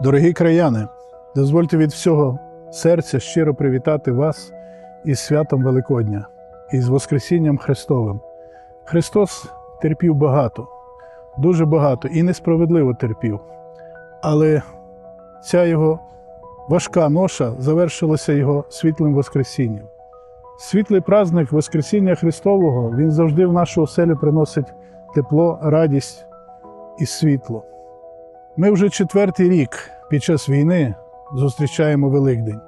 Дорогі краяни, дозвольте від всього серця щиро привітати вас із святом Великодня, із Воскресінням Христовим. Христос терпів багато, дуже багато і несправедливо терпів. Але ця його важка ноша завершилася його світлим Воскресінням. Світлий праздник Воскресіння Христового він завжди в нашу оселю приносить тепло, радість і світло. Ми вже четвертий рік під час війни зустрічаємо Великдень.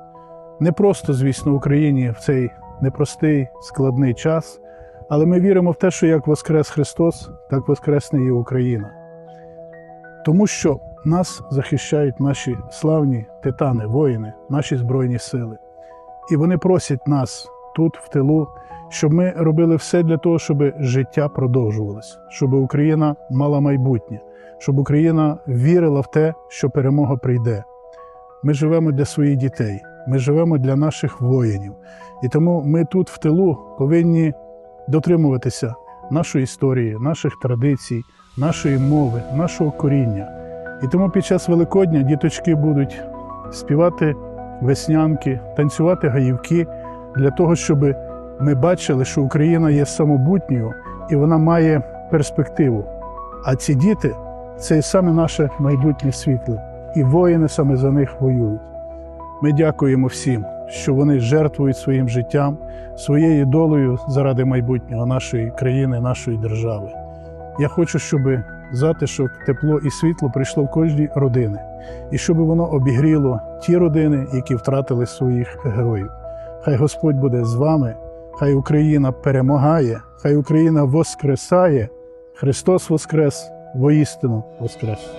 Не просто, звісно, Україні в цей непростий, складний час, але ми віримо в те, що як Воскрес Христос, так Воскресне і Україна. Тому що нас захищають наші славні титани, воїни, наші Збройні сили. І вони просять нас тут, в тилу, щоб ми робили все для того, щоб життя продовжувалось, щоб Україна мала майбутнє, щоб Україна вірила в те, що перемога прийде. Ми живемо для своїх дітей, ми живемо для наших воїнів. І тому ми тут, в тилу, повинні дотримуватися нашої історії, наших традицій, нашої мови, нашого коріння. І тому під час Великодня діточки будуть співати веснянки, танцювати гаївки для того, щоб ми бачили, що Україна є самобутньою і вона має перспективу. А ці діти це і саме наше майбутнє світло, і воїни саме за них воюють. Ми дякуємо всім, що вони жертвують своїм життям, своєю долею заради майбутнього нашої країни, нашої держави. Я хочу, щоб затишок, тепло і світло прийшло в кожній родини, і щоб воно обігріло ті родини, які втратили своїх героїв. Хай Господь буде з вами, хай Україна перемагає, хай Україна воскресає. Христос Воскрес, воістину Воскрес!